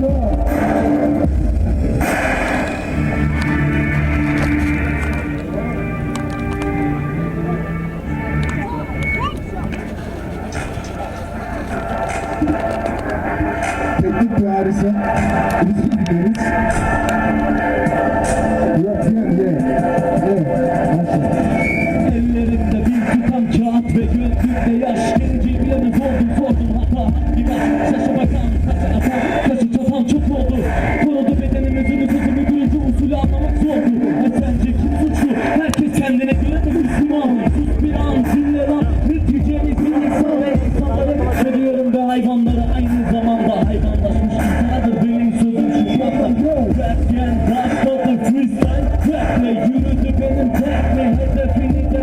Teknik Ellerimde bir tutam kağıt ve gözlükte yaş. Geleceği bilemez oldum zor. hayvanları aynı zamanda hayvanlaşmış insanlardır benim sözüm şu şaka Rap gen, rap, freestyle, rap'le yürüdü benim tekme hedefini de